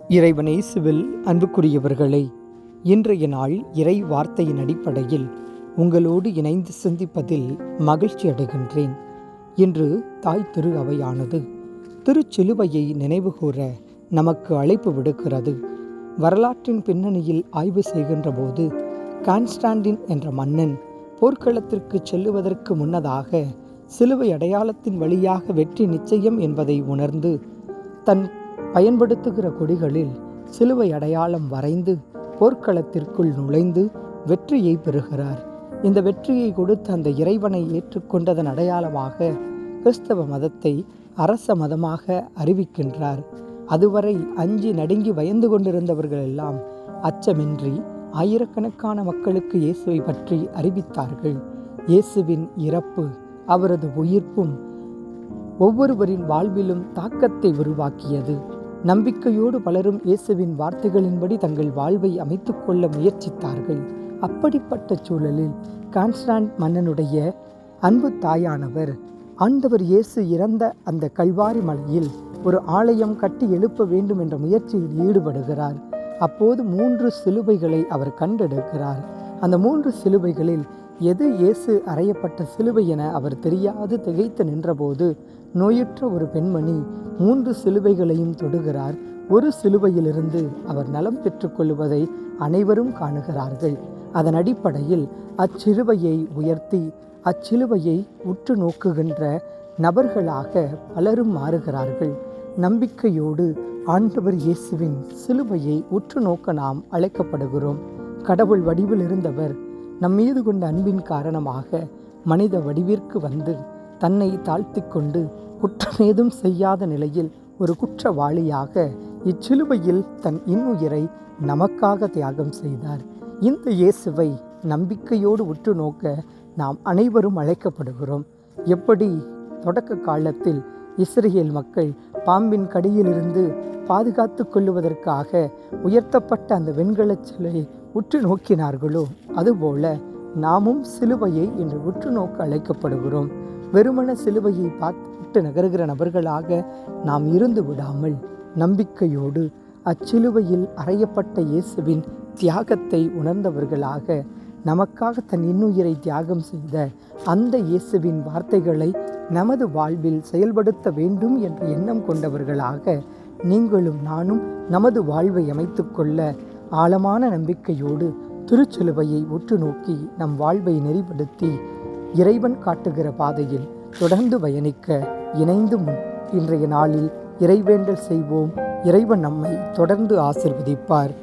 இறைவனேசுவில் அன்புக்குரியவர்களே இன்றைய நாள் இறை வார்த்தையின் அடிப்படையில் உங்களோடு இணைந்து சிந்திப்பதில் மகிழ்ச்சி அடைகின்றேன். இன்று தாய் திரு அவையானது திருச்சிலுவையை நினைவுகூர நமக்கு அழைப்பு விடுக்கிறது. வரலாற்றின் பின்னணியில் ஆய்வு செய்கின்ற போது கான்ஸ்டாண்டின் என்ற மன்னன் போர்க்களத்திற்கு செல்லுவதற்கு முன்னதாக சிலுவை அடையாளத்தின் வழியாக வெற்றி நிச்சயம் என்பதை உணர்ந்து தன் பயன்படுத்துகிற கொடிகளில் சிலுவை அடையாளம் வரைந்து போர்க்களத்திற்குள் நுழைந்து வெற்றியை பெறுகிறார். இந்த வெற்றியை கொடுத்த அந்த இறைவனை ஏற்றுக்கொண்டதன் அடையாளமாக கிறிஸ்தவ மதத்தை அரச மதமாக அறிவிக்கின்றார். அதுவரை அஞ்சி நடுங்கி பயந்து கொண்டிருந்தவர்கள் எல்லாம் அச்சமின்றி ஆயிரக்கணக்கான மக்களுக்கு இயேசுவை பற்றி அறிவித்தார்கள். இயேசுவின் இறப்பு அவரது உயிர்ப்பும் ஒவ்வொருவரின் வாழ்விலும் தாக்கத்தை உருவாக்கியது. நம்பிக்கையோடு பலரும் இயேசுவின் வார்த்தைகளின்படி தங்கள் வாழ்வை அமைத்துக்கொள்ள முயற்சித்தார்கள். அப்படிப்பட்ட சூழலில் கான்ஸ்டாண்ட் மன்னனுடைய அன்பு தாயானவர் ஆண்டவர் இயேசு இறந்த அந்த கல்வாரி மலையில் ஒரு ஆலயம் கட்டி எழுப்ப வேண்டும் என்ற முயற்சியில் ஈடுபடுகிறார். அப்போது மூன்று சிலுவைகளை அவர் கண்டெடுக்கிறார். அந்த மூன்று சிலுவைகளில் எது இயேசு அறையப்பட்ட சிலுவை என அவர் தெரியாது திகைத்து நின்றபோது நோயுற்ற ஒரு பெண்மணி மூன்று சிலுவைகளையும் தொடுகிறார். ஒரு சிலுவையிலிருந்து அவர் நலம் பெற்றுக்கொள்வதை அனைவரும் காணுகிறார்கள். அதன் அடிப்படையில் அச்சிலுவையை உயர்த்தி அச்சிலுவையை உற்று நோக்குகின்ற நபர்களாக பலரும் மாறுகிறார்கள். நம்பிக்கையோடு ஆண்டவர் இயேசுவின் சிலுவையை உற்று நோக்க நாம் அழைக்கப்படுகிறோம். கடவுள் வடிவில் இருந்தவர் நம் மீது கொண்ட அன்பின் காரணமாக மனித வடிவிற்கு வந்து தன்னை தாழ்த்தி கொண்டு குற்றமேதும் செய்யாத நிலையில் ஒரு குற்றவாளியாக இச்சிலுவையில் தன் இன்னுயிரை நமக்காக தியாகம் செய்தார். இந்த இயேசுவை நம்பிக்கையோடு உற்று நோக்க நாம் அனைவரும் அழைக்கப்படுகிறோம். எப்படி? தொடக்க காலத்தில் இஸ்ரேல் மக்கள் பாம்பின் கடியிலிருந்து பாதுகாத்து கொள்ளுவதற்காக உயர்த்தப்பட்ட அந்த வெண்கலச் சிலையை உற்று நோக்கினார்களோ அதுபோல நாமும் சிலுவையை இன்று உற்று நோக்க அழைக்கப்படுகிறோம். வெறுமன சிலுவையை பார்த்துவிட்டு நகருகிற நபர்களாக நாம் இருந்து விடாமல் நம்பிக்கையோடு அச்சிலுவையில் அறையப்பட்ட இயேசுவின் தியாகத்தை உணர்ந்தவர்களாக நமக்காக தன் இன்னுயிரை தியாகம் செய்த அந்த இயேசுவின் வார்த்தைகளை நமது வாழ்வில் செயல்படுத்த வேண்டும் என்ற எண்ணம் கொண்டவர்களாக நீங்களும் நானும் நமது வாழ்வை அமைத்துக்கொள்ள ஆழமான நம்பிக்கையோடு திருச்சிலுவையை உற்று நோக்கி நம் வாழ்வை நெறிப்படுத்தி இறைவன் காட்டுகிற பாதையில் தொடர்ந்து பயணிக்க இணைந்து முன் இன்றைய நாளில் இறைவேண்டல் செய்வோம். இறைவன் நம்மை தொடர்ந்து ஆசிர்வதிப்பார்.